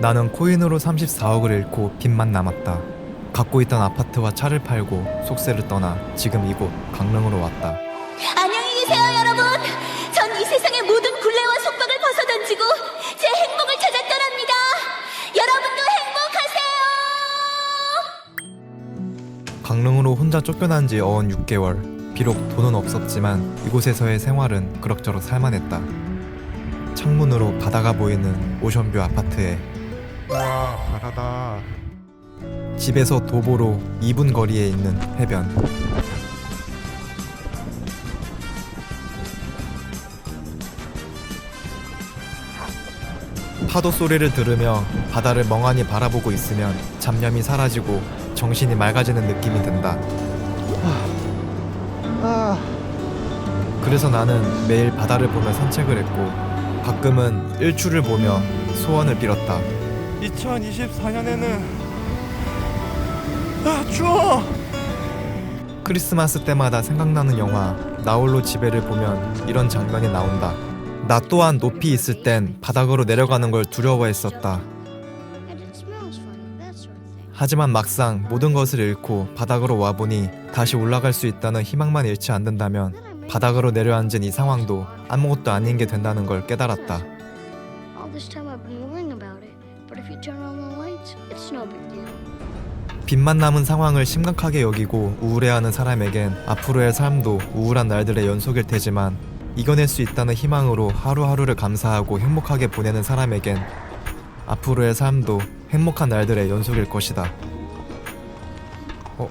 나는 코인으로 34억을 잃고 빚만 남았다. 갖고 있던 아파트와 차를 팔고 속세를 떠나 지금 이곳 강릉으로 왔다. 안녕히 계세요, 여러분. 전 이 세상의 모든 굴레와 속박을 벗어던지고 제 행복을 찾아 떠납니다. 여러분도 행복하세요. 강릉으로 혼자 쫓겨난 지 어언 6개월. 비록 돈은 없었지만 이곳에서의 생활은 그럭저럭 살만했다. 창문으로 바다가 보이는 오션뷰 아파트에 와 바다다. 집에서 도보로 2분 거리에 있는 해변. 파도 소리를 들으며 바다를 멍하니 바라보고 있으면 잡념이 사라지고 정신이 맑아지는 느낌이 든다. 그래서 나는 매일 바다를 보며 산책을 했고 가끔은 일출을 보며 소원을 빌었다. 2024년에는 아 추워 크리스마스 때마다 생각나는 영화 나홀로 집에를 보면 이런 장면이 나온다. 나 또한 높이 있을 땐 바닥으로 내려가는 걸 두려워했었다. 하지만 막상 모든 것을 잃고 바닥으로 와보니 다시 올라갈 수 있다는 희망만 잃지 않는다면 바닥으로 내려앉은 이 상황도 아무것도 아닌 게 된다는 걸 깨달았다. 빚만 남은 상황을 심각하게 여기고 우울해하는 사람에겐 앞으로의 삶도 우울한 날들의 연속일 테지만 이겨낼 수 있다는 희망으로 하루하루를 감사하고 행복하게 보내는 사람에겐 앞으로의 삶도 행복한 날들의 연속일 것이다. 어?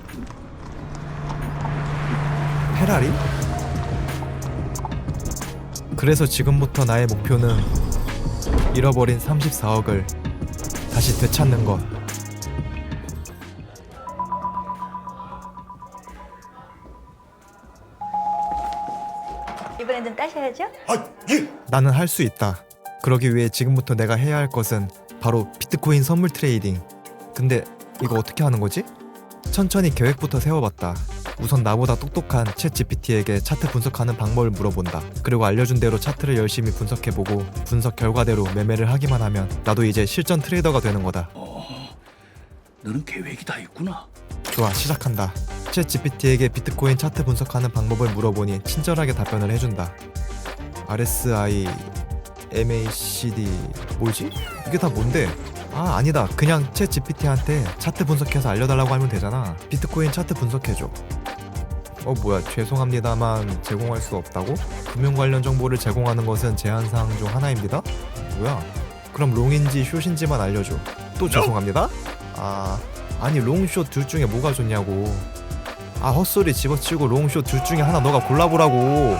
페라리? 그래서 지금부터 나의 목표는 잃어버린 34억을 다시 되찾는 것. 이번엔 좀 따셔야죠. 나는 할 수 있다. 그러기 위해 지금부터 내가 해야 할 것은 바로 비트코인 선물 트레이딩. 근데 이거 어떻게 하는 거지? 천천히 계획부터 세워봤다. 우선 나보다 똑똑한 챗 GPT에게 차트 분석하는 방법을 물어본다. 그리고 알려준 대로 차트를 열심히 분석해보고 분석 결과대로 매매를 하기만 하면 나도 이제 실전 트레이더가 되는 거다. 너는 계획이 다 있구나. 좋아 시작한다. 챗 GPT에게 비트코인 차트 분석하는 방법을 물어보니 친절하게 답변을 해준다. RSI MACD 뭐지? 이게 다 뭔데? 아 아니다. 그냥 챗 GPT한테 차트 분석해서 알려달라고 하면 되잖아. 비트코인 차트 분석해줘. 어 뭐야. 죄송합니다만 제공할 수 없다고? 금융 관련 정보를 제공하는 것은 제한사항 중 하나입니다. 뭐야. 그럼 롱인지 숏인지만 알려줘. 또 죄송합니다? 아 아니 롱숏 둘 중에 뭐가 좋냐고. 아 헛소리 집어치고 롱숏 둘 중에 하나 너가 골라보라고.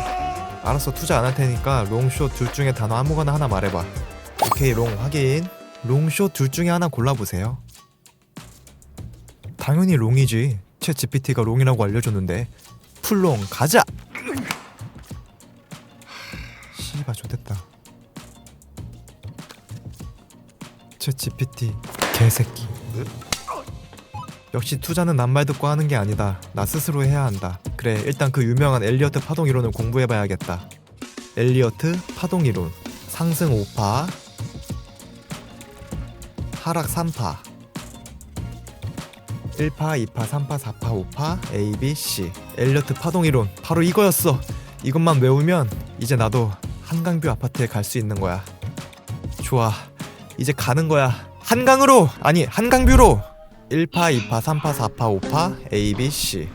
알았어 투자 안 할 테니까 롱숏 둘 중에 단어 아무거나 하나 말해봐. 오케이 롱 확인. 롱숏 둘 중에 하나 골라보세요. 당연히 롱이지. 챗 GPT가 롱이라고 알려줬는데. 풀롱 가자! 씨발 좋됐다. 챗 GPT 개새끼 역시 투자는 남말 듣고 하는 게 아니다. 나 스스로 해야 한다. 그래, 일단 그 유명한 엘리어트 파동 이론을 공부해봐야겠다. 엘리어트 파동 이론. 상승 5파, 하락 3파, 1파, 2파, 3파, 4파, 5파, A, B, C. 엘리어트 파동 이론. 바로 이거였어. 이것만 외우면 이제 나도 한강뷰 아파트에 갈 수 있는 거야. 좋아. 이제 가는 거야. 한강으로! 아니, 한강뷰로! 1파, 2파, 3파, 4파, 5파, A, B, C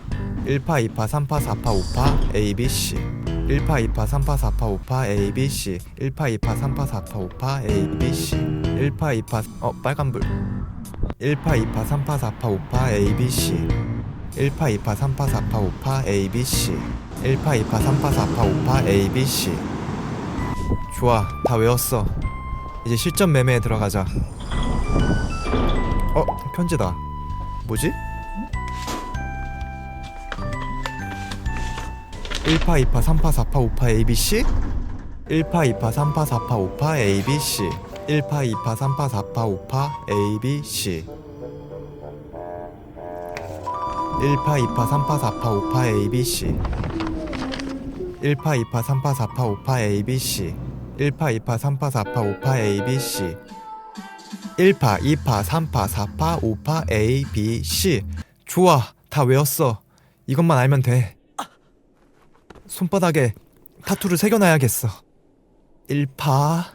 1파, 2파, 3파, 4파, 5파, A, B, C 1파, 2파, 3파, 4파, 5파, A, B, C 1파, 2파, 3파, 4파, 5파, A, B, C 1파, 2파, 어, 빨간불. 1파, 2파, 3파, 4파, 5파, A, B, C 1파, 2파, 3파, 4파, 5파, A, B, C 1파, 2파, 3파, 4파, 5파, A, B, C 좋아, 다 외웠어. 이제 실전 매매에 들어가자. 어, 편지다. 뭐지? 1파, 2파, 3파, 4파, 5파, ABC? 1파, 2파, 3파, 4파, 5파, ABC. 1파, 2파, 3파, 4파, 5파, ABC. 1파, 2파, 3파, 4파, 5파, ABC. 1파, 2파, 3파, 4파, 5파, ABC. 1파, 2파, 3파, 4파, 5파, ABC. 1파, 2파, 3파, 4파, 5파, A, B, C. 좋아, 다 외웠어. 이것만 알면 돼. 손바닥에 타투를 새겨놔야겠어. 1파.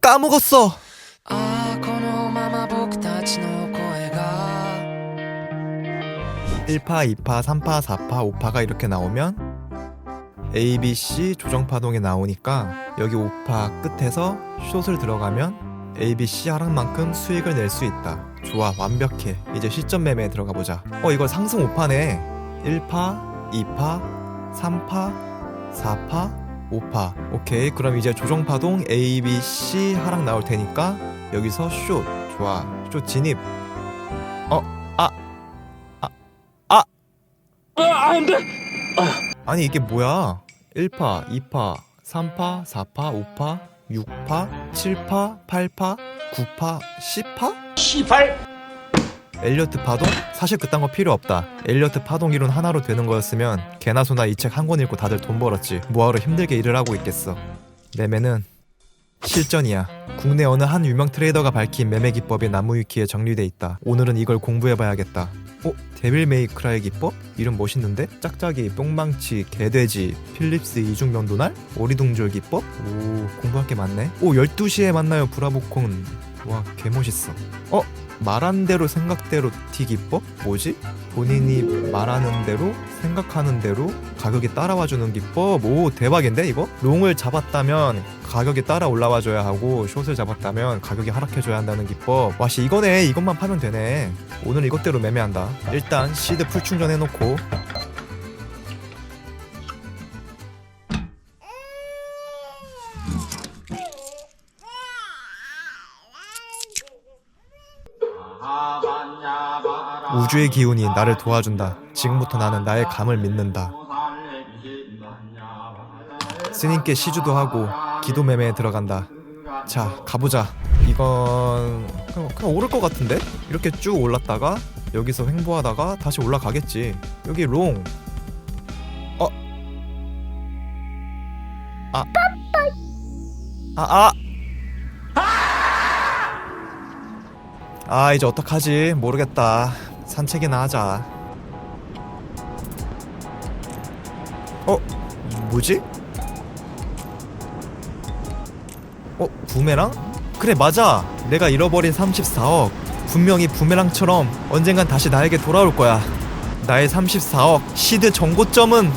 까먹었어. ああこのまま僕たちの声が 1파, 2파, 3파, 4파, 5파가 이렇게 나오면 A, B, C 조정 파동이 나오니까 여기 5파 끝에서 숏을 들어가면 A, B, C 하락만큼 수익을 낼 수 있다. 좋아, 완벽해. 이제 시점 매매에 들어가 보자. 어, 이거 상승 5파네. 1파, 2파, 3파, 4파, 5파. 오케이. 그럼 이제 조정 파동 A, B, C 하락 나올 테니까 여기서 숏. 좋아. 숏 진입. 어, 아, 아니 이게 뭐야? 1파, 2파, 3파, 4파, 5파, 6파, 7파, 8파, 9파, 10파? 시발 엘리어트 파동? 사실 그딴 거 필요 없다. 엘리어트 파동 이론 하나로 되는 거였으면 개나 소나 이 책 한 권 읽고 다들 돈 벌었지. 뭐하러 힘들게 일을 하고 있겠어. 매매는 실전이야. 국내 어느 한 유명 트레이더가 밝힌 매매 기법이 나무위키에 정리돼 있다. 오늘은 이걸 공부해봐야겠다. 어? 데빌 메이크라의 기법? 이름 멋있는데? 짝짝이, 뿅망치, 개돼지, 필립스 이중면도날? 오리둥절 기법? 오 공부할 게 많네. 오 12시에 만나요 브라보콘. 와 개멋있어. 어? 말한 대로 생각대로 티 기법? 뭐지? 본인이 말하는 대로 생각하는 대로 가격이 따라와 주는 기법. 오 대박인데 이거? 롱을 잡았다면 가격이 따라 올라와 줘야 하고 숏을 잡았다면 가격이 하락해 줘야 한다는 기법. 와씨 이거네. 이것만 파면 되네. 오늘 이것대로 매매한다. 일단 시드 풀 충전해 놓고 우주의 기운이 나를 도와준다. 지금부터 나는 나의 감을 믿는다. 스님께 시주도 하고 기도 매매에 들어간다. 자, 가보자. 이건 그냥, 그냥 오를 것 같은데? 이렇게 쭉 올랐다가 여기서 횡보하다가 다시 올라가겠지. 여기 롱. 어? 아. 아, 아! 아, 이제 어떡하지? 모르겠다. 산책이나 하자. 어? 뭐지? 어? 부메랑? 그래 맞아 내가 잃어버린 34억 분명히 부메랑처럼 언젠간 다시 나에게 돌아올 거야 나의 34억 시드 정고점은